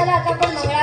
se la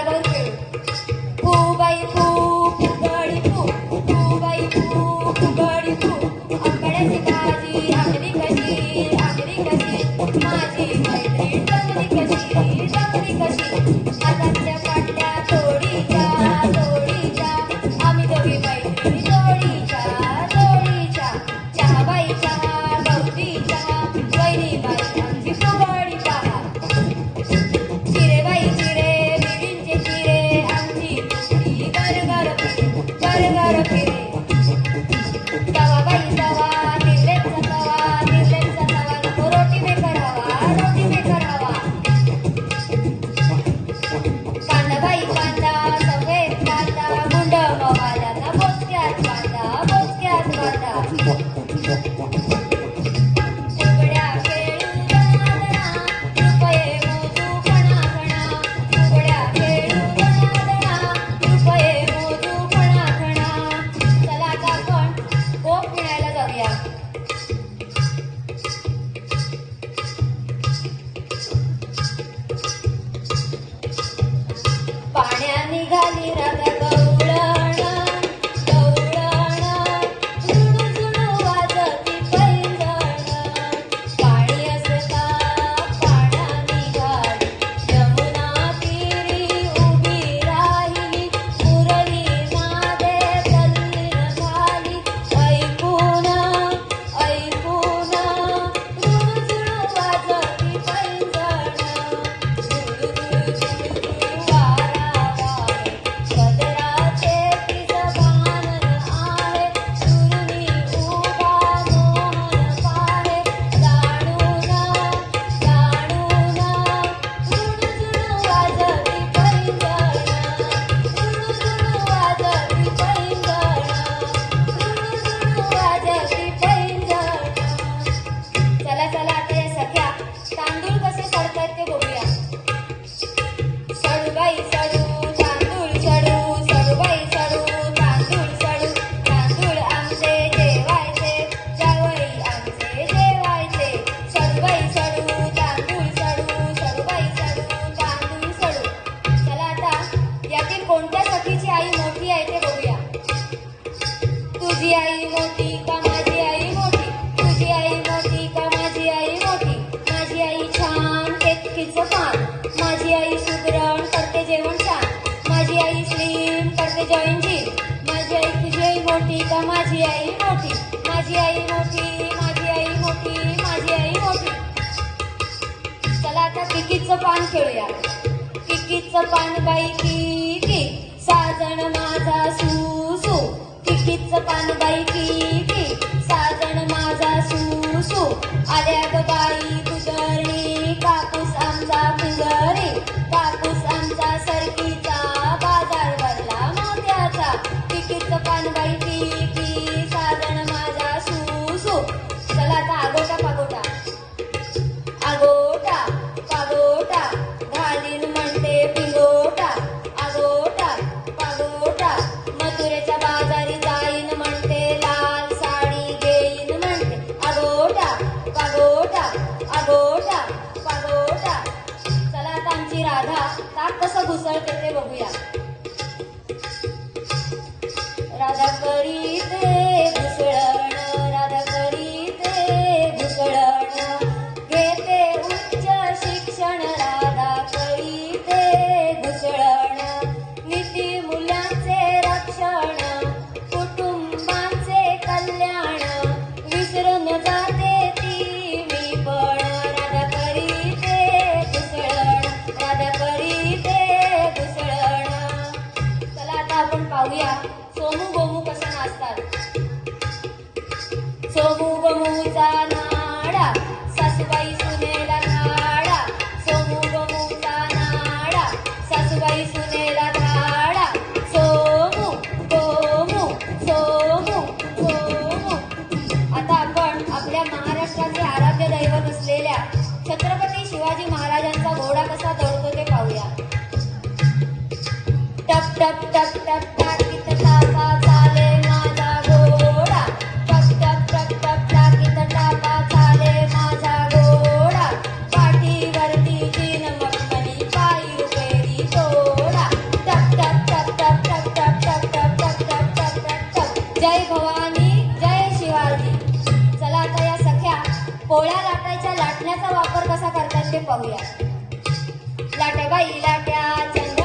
खेळूया. किकीच पानबाई की साजण माझा सुसू. किकीच पानबाई ताक कसं घुसळते ते बघूया. आपण पाहूया. सोनू गोमू कसा लाटण्याचा वापर कसा करतात ते पाहूया लाट्या बाई लाट्या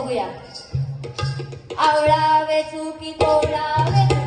बघूया. आवळा वेचू की तोडावे